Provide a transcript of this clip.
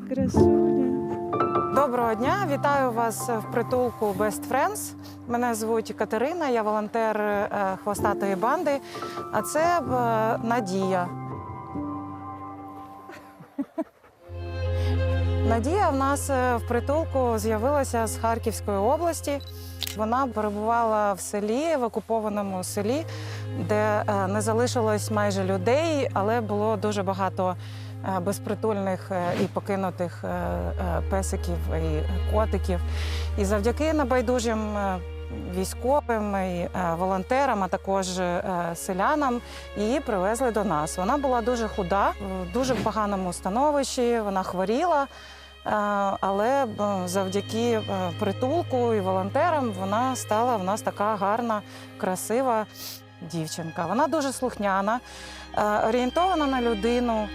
красуня. Доброго дня, вітаю вас в притулку Best Friends. Мене звуть Катерина, я волонтер е, хвостатої банди. А це е, Надія. Надія в нас е, в притулку з'явилася з Харківської області. Вона перебувала в селі, в окупованому селі, де не залишилось майже людей, але було дуже багато безпритульних е, і покинутих е, е, песиків і котиків. І завдяки небайдужим е, військовим і е, волонтерам, а також е, селянам, її привезли до нас. Вона була дуже худа, в дуже поганому становищі, вона хворіла. Е, Але е, завдяки е, притулку і волонтерам вона стала в нас така гарна, красива дівчинка. Вона дуже слухняна, е, орієнтована на людину.